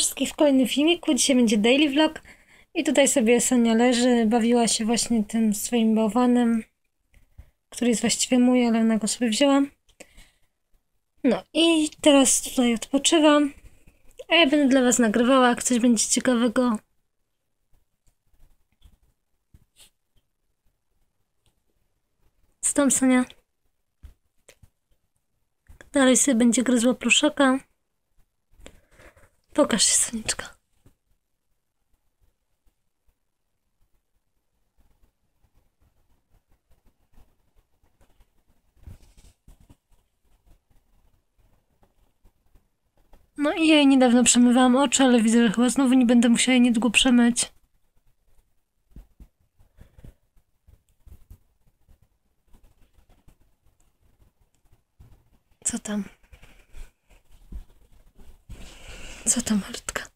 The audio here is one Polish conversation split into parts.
wszystkich w kolejnym filmiku. Dzisiaj będzie daily vlog. I tutaj sobie Sonia leży, bawiła się właśnie tym swoim bałwanem, który jest właściwie mój, ale ona go sobie wzięła. No i teraz tutaj odpoczywam. A ja będę dla Was nagrywała, jak coś będzie ciekawego. Co tam, Sonia? Dalej sobie będzie gryzła pluszaka. Pokaż się, Soniczka. No i jej niedawno przemywałam oczy, ale widzę, że chyba znowu nie będę musiała jej niedługo przemyć. Co tam? Co tam, Martka?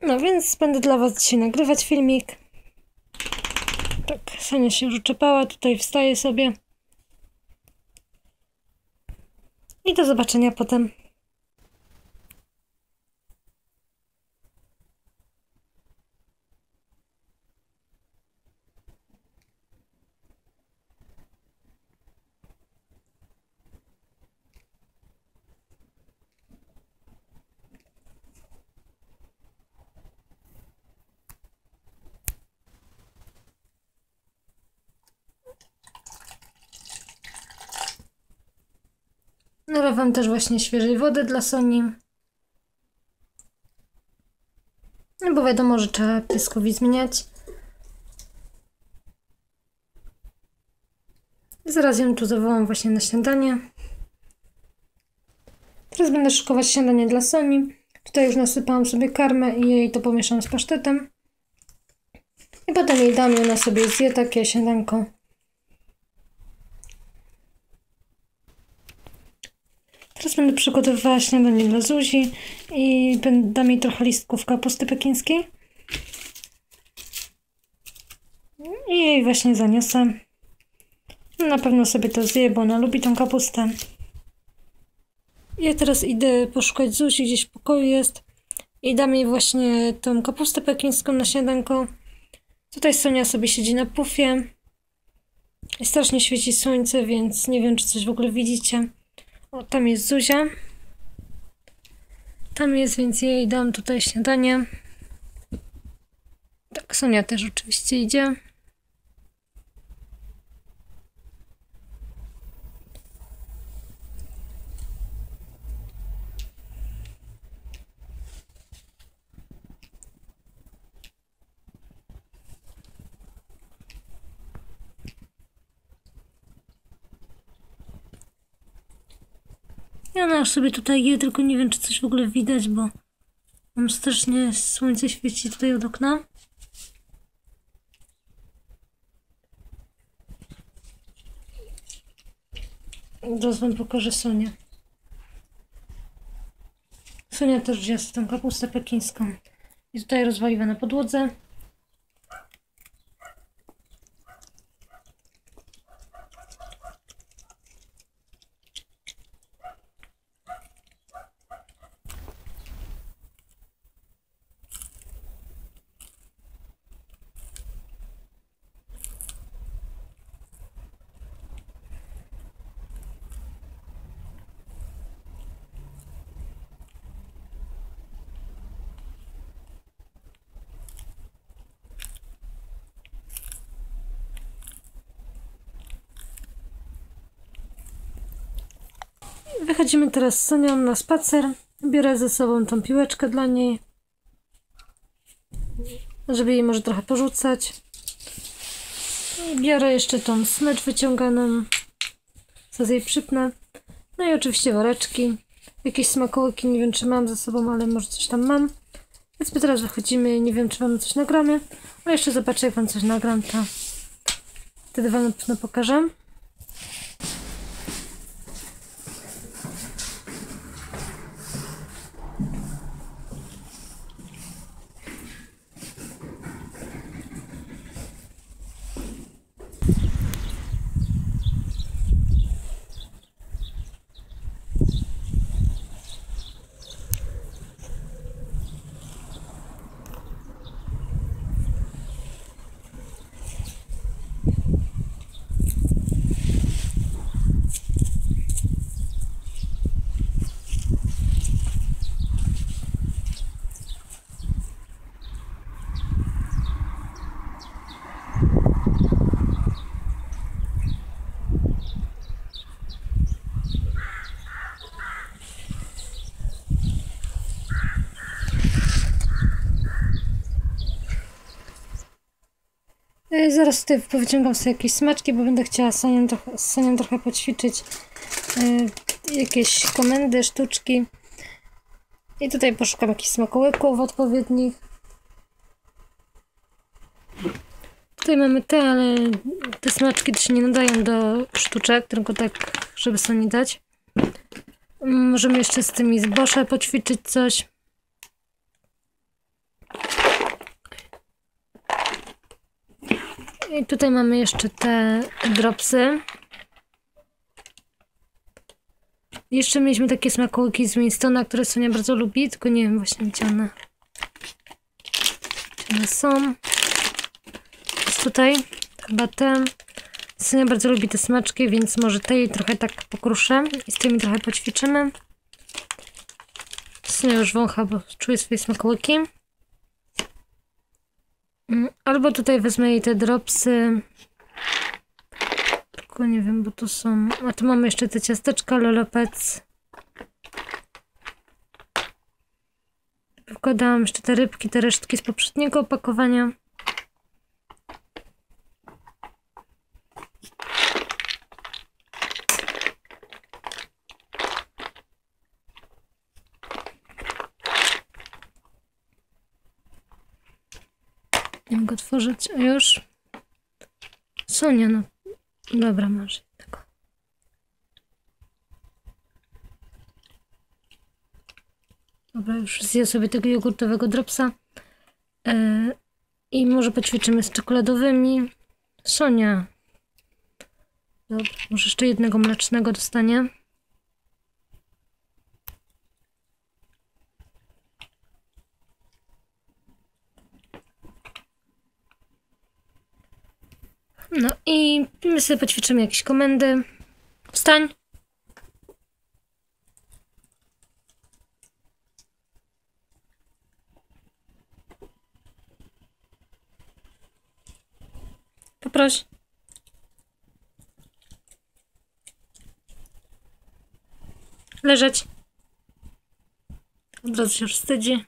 No więc będę dla Was dzisiaj nagrywać filmik. Tak, Sania się już uczepała, tutaj wstaje sobie. I do zobaczenia potem. Nalewam też właśnie świeżej wody dla Soni. No bo wiadomo, że trzeba pieskowi zmieniać. Zaraz ją tu zawołam właśnie na śniadanie. Teraz będę szykować śniadanie dla Soni. Tutaj już nasypałam sobie karmę i jej to pomieszam z pasztetem. I potem jej dam i ona sobie zje takie śniadanko. Teraz będę przygotowywała śniadanie dla Zuzi i dam jej trochę listków kapusty pekińskiej. I jej właśnie zaniosę. Na pewno sobie to zje, bo ona lubi tą kapustę. Ja teraz idę poszukać Zuzi, gdzieś w pokoju jest. I dam jej właśnie tą kapustę pekińską na śniadanko. Tutaj Sonia sobie siedzi na pufie. Strasznie świeci słońce, więc nie wiem, czy coś w ogóle widzicie. O, tam jest Zuzia. Tam jest, więc jej dam tutaj śniadanie. Tak, Sonia też oczywiście idzie. Ja już sobie tutaj je, tylko nie wiem, czy coś w ogóle widać, bo mam strasznie słońce świeci tutaj od okna. Zaraz wam pokażę Sonię. Sonia też wzięła tę kapustę pekińską. I tutaj rozwaliła na podłodze. Wychodzimy teraz z Sonią na spacer. Biorę ze sobą tą piłeczkę dla niej. Żeby jej może trochę porzucać. Biorę jeszcze tą smycz wyciąganą. Co jej przypnę. No i oczywiście woreczki. Jakieś smakołyki, nie wiem czy mam ze sobą, ale może coś tam mam. Więc my teraz wychodzimy, nie wiem czy wam coś nagramy. A jeszcze zobaczę jak wam coś nagram, to wtedy wam na pewno pokażę. Zaraz tutaj powyciągam sobie jakieś smaczki, bo będę chciała z Sonią trochę, z poćwiczyć y, jakieś komendy, sztuczki. I tutaj poszukam jakichś smakołyków odpowiednich. Tutaj mamy te, ale te smaczki się nie nadają do sztuczek, tylko tak, żeby Soni dać. Możemy jeszcze z tymi zbosze poćwiczyć coś. I tutaj mamy jeszcze te dropsy. Jeszcze mieliśmy takie smakołyki z Winstona, które Sonia bardzo lubi, tylko nie wiem właśnie gdzie one, gdzie one są. Jest tutaj chyba ten. Sonia bardzo lubi te smaczki, więc może tej trochę tak pokruszę i z tymi trochę poćwiczymy. Sonia już wącha, bo czuje swoje smakołyki. Mm, albo tutaj wezmę jej te dropsy. Tylko nie wiem, bo to są... A tu mamy jeszcze te ciasteczka Lolopec. Wkładałam jeszcze te rybki, te resztki z poprzedniego opakowania. Nie mogę otworzyć, a już. Sonia, no. Dobra, masz tego. Dobra, już zję sobie tego jogurtowego dropsa. Yy, I może poćwiczymy z czekoladowymi. Sonia. Dobra, może jeszcze jednego mlecznego dostanie. No i my sobie poćwiczymy jakieś komendy. Wstań. Poproś. Leżeć. Od razu się wstydzi.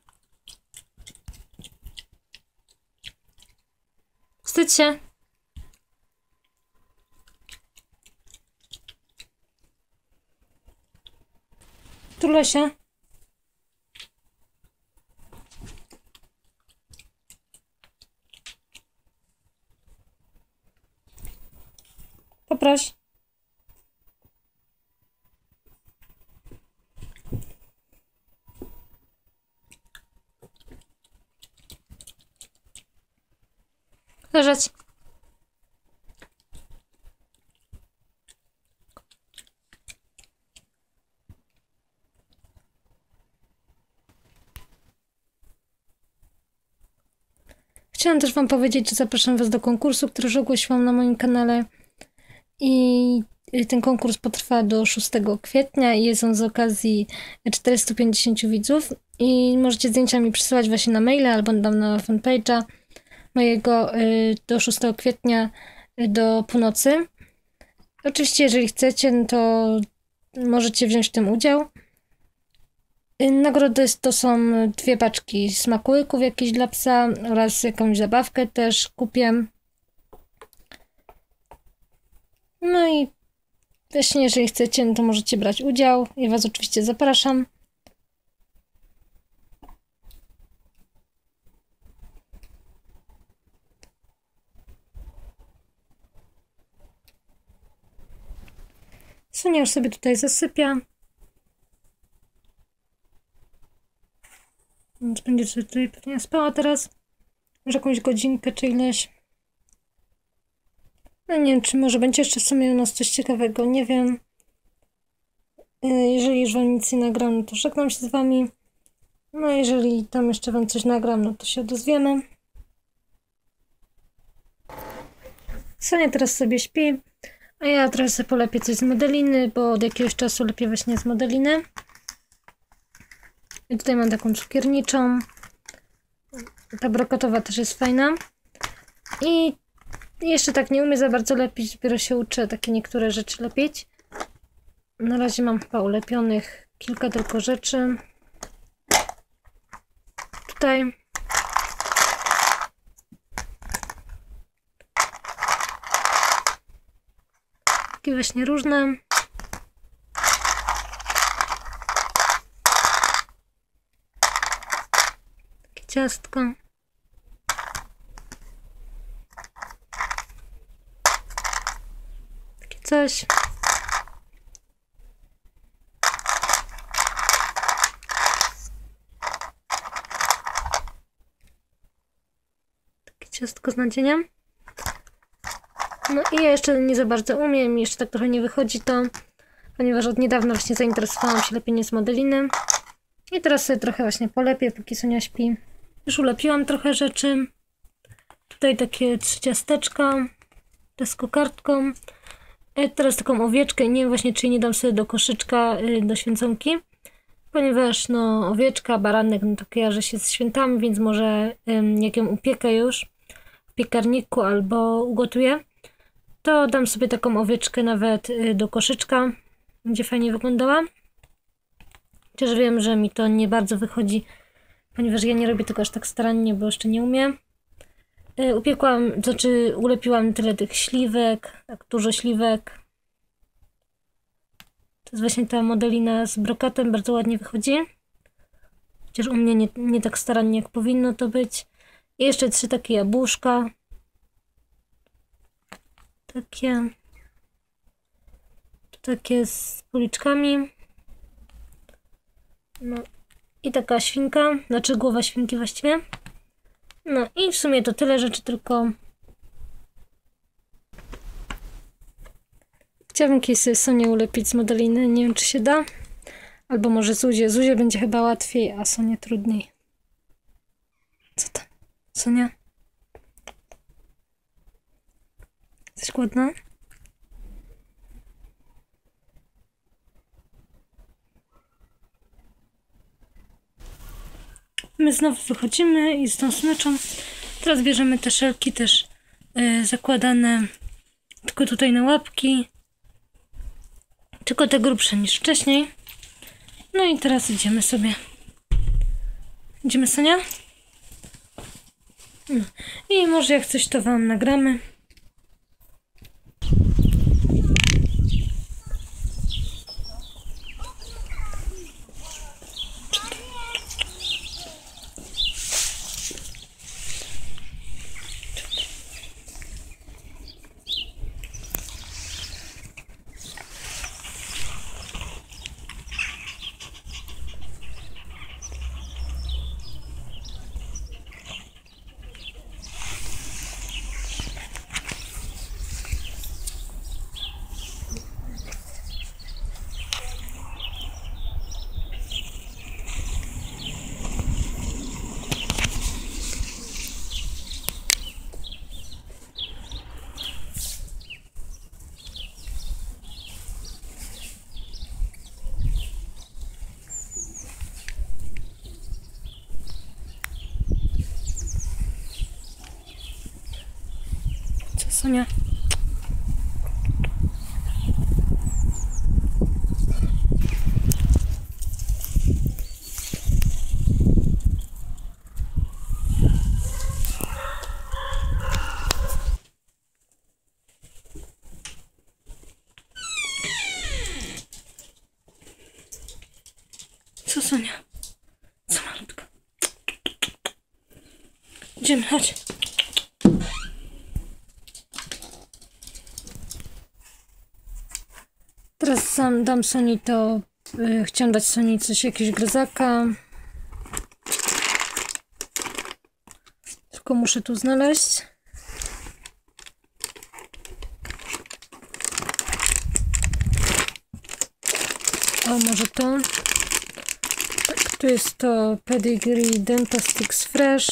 Wstydź się. Tulę się. Poproś. Leżeć. Chciałam też Wam powiedzieć, że zapraszam Was do konkursu, który już ogłosiłam na moim kanale. I ten konkurs potrwa do 6 kwietnia i jest on z okazji 450 widzów. I możecie zdjęcia mi przysyłać właśnie na maile albo dam na fanpage'a mojego y, do 6 kwietnia y, do północy. Oczywiście, jeżeli chcecie, no to możecie wziąć w tym udział. Y, Nagrody to są dwie paczki smakołyków jakieś dla psa oraz jakąś zabawkę też kupię. No i właśnie jeżeli chcecie, no to możecie brać udział. Ja Was oczywiście zapraszam. Sonia już sobie tutaj zasypia. Więc będzie tutaj pewnie spała teraz. Może jakąś godzinkę czy ileś. No nie wiem, czy może będzie jeszcze w sumie u nas coś ciekawego, nie wiem. Y, jeżeli już wam nic nie nagram, no to żegnam się z wami. No jeżeli tam jeszcze wam coś nagram, no to się odezwiemy. Sonia teraz sobie śpi, a ja trochę sobie polepię coś z modeliny, bo od jakiegoś czasu lepiej właśnie z modeliny. I tutaj mam taką cukierniczą. Ta brokatowa też jest fajna. I jeszcze tak nie umiem za bardzo lepić, dopiero się uczę takie niektóre rzeczy lepić. Na razie mam chyba ulepionych kilka tylko rzeczy. Tutaj takie właśnie różne. Ciastko. Takie coś. Takie ciastko z nadzieniem. No i ja jeszcze nie za bardzo umiem, jeszcze tak trochę nie wychodzi to, ponieważ od niedawna właśnie zainteresowałam się lepieniem z modeliny. I teraz sobie trochę właśnie polepię, póki Sonia śpi. Już ulepiłam trochę rzeczy. Tutaj takie trzy ciasteczka, te z kokardką. E, Teraz taką owieczkę, nie wiem właśnie czy nie dam sobie do koszyczka, y, do święconki. Ponieważ no owieczka, baranek, no to kojarzy się z świętami, więc może jak ją upiekę już w piekarniku albo ugotuję, to dam sobie taką owieczkę nawet y, do koszyczka. Będzie fajnie wyglądała. Chociaż wiem, że mi to nie bardzo wychodzi, ponieważ ja nie robię tego aż tak starannie, bo jeszcze nie umiem. Y, Upiekłam, znaczy ulepiłam tyle tych śliwek, tak dużo śliwek. To jest właśnie ta modelina z brokatem, bardzo ładnie wychodzi. Chociaż u mnie nie, nie tak starannie jak powinno to być. I jeszcze trzy takie jabłuszka. Takie. Takie z policzkami. No. I taka świnka, znaczy głowa świnki właściwie. No i w sumie to tyle rzeczy, tylko chciałabym kiedyś sobie Sonię ulepić z modeliny. Nie wiem, czy się da. Albo może Zuzie. Zuzie będzie chyba łatwiej, a Sonie trudniej. Co to? Sonia? Jesteś głodna? My znowu wychodzimy i z tą smyczą. Teraz bierzemy te szelki też y, zakładane tylko tutaj na łapki. Tylko te grubsze niż wcześniej. No i teraz idziemy sobie. Idziemy Sonia? No. I może jak coś to wam nagramy. Sonia? Co Sonia? Co malutka? Idziemy, chodź. Teraz sam dam Soni to. Y, chciałam dać Soni coś, jakiegoś gryzaka. Tylko muszę tu znaleźć. O, może to. Tak, tu jest to Pedigree Dentastix Fresh.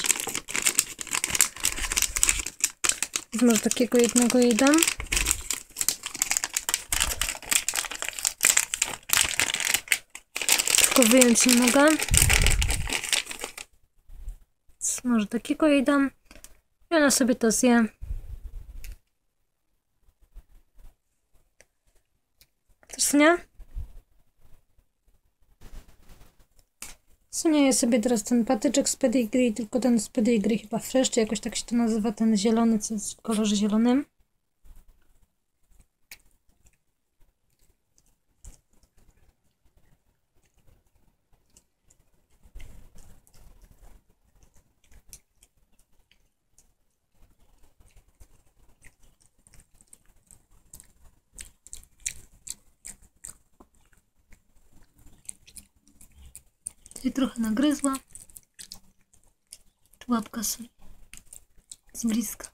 Może takiego jednego jej dam. Tylko wyjąć nie mogę. Więc Może takiego jej dam. I ona sobie to zje. Sonia? Sonia je sobie teraz ten patyczek z pedigree, tylko ten z pedigree chyba fresh, czy jakoś tak się to nazywa, ten zielony, co jest w kolorze zielonym. Tutaj trochę nagryzła. Tu łapka soli. Z bliska.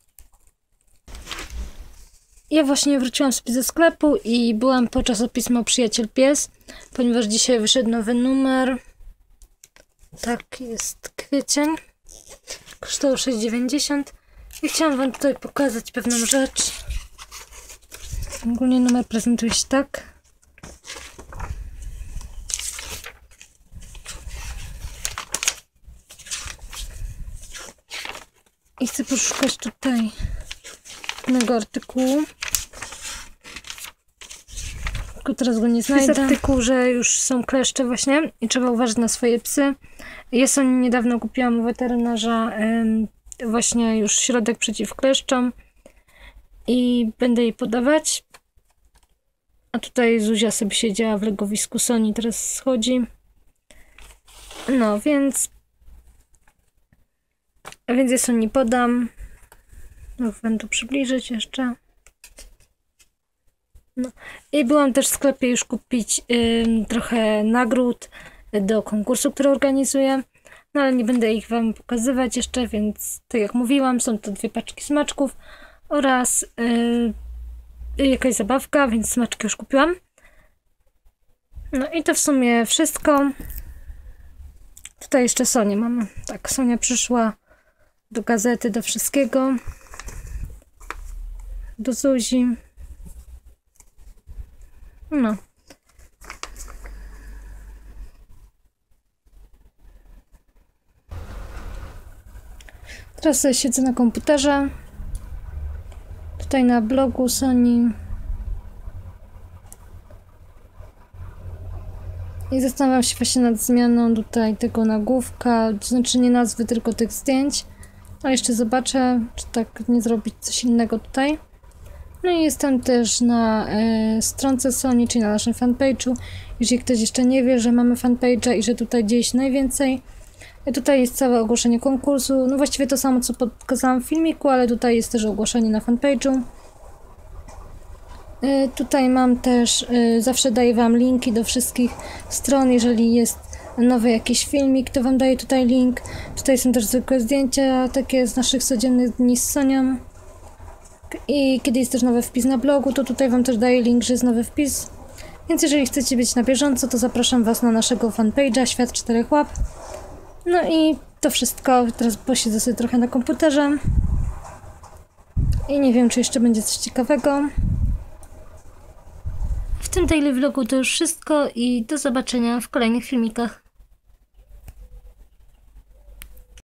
Ja właśnie wróciłam sobie ze sklepu i byłam po czasopismo Przyjaciel Pies, ponieważ dzisiaj wyszedł nowy numer. Tak, jest kwiecień. Kosztował 6,90. I chciałam Wam tutaj pokazać pewną rzecz. Ogólnie numer prezentuje się tak. I chcę poszukać tutaj pewnego artykułu. Tylko teraz go nie znajdę. Jest artykuł, że już są kleszcze właśnie i trzeba uważać na swoje psy. Jest on niedawno kupiłam u weterynarza właśnie już środek przeciw kleszczom i będę jej podawać. A tutaj Zuzia sobie siedziała w legowisku Soni, teraz schodzi. No, więc a więc sobie nie podam. No, będę przybliżyć jeszcze. No. I byłam też w sklepie już kupić ym, trochę nagród do konkursu, który organizuję. No ale nie będę ich Wam pokazywać jeszcze, więc tak jak mówiłam, są to dwie paczki smaczków oraz yy, jakaś zabawka, więc smaczki już kupiłam. No i to w sumie wszystko. Tutaj jeszcze Sonię mamy. Tak, Sonia przyszła do gazety, do wszystkiego. Do Zuzi. No. Teraz siedzę na komputerze. Tutaj na blogu Sony. I zastanawiam się właśnie nad zmianą tutaj tego nagłówka, to znaczy nie nazwy, tylko tych zdjęć. A jeszcze zobaczę, czy tak nie zrobić coś innego tutaj. No i jestem też na e, stronce Sony, czyli na naszym fanpage'u. Jeżeli ktoś jeszcze nie wie, że mamy fanpage'a i że tutaj dzieje się najwięcej. E, tutaj jest całe ogłoszenie konkursu. No właściwie to samo, co pokazałam w filmiku, ale tutaj jest też ogłoszenie na fanpage'u. E, tutaj mam też, e, zawsze daję Wam linki do wszystkich stron, jeżeli jest nowy jakiś filmik, to Wam daję tutaj link. Tutaj są też zwykłe zdjęcia, takie z naszych codziennych dni z Sonią. I kiedy jest też nowy wpis na blogu, to tutaj Wam też daję link, że jest nowy wpis. Więc jeżeli chcecie być na bieżąco, to zapraszam Was na naszego fanpage'a Świat Czterech Łap. No i to wszystko. Teraz posiedzę sobie trochę na komputerze. I nie wiem, czy jeszcze będzie coś ciekawego. W tym daily vlogu to już wszystko i do zobaczenia w kolejnych filmikach.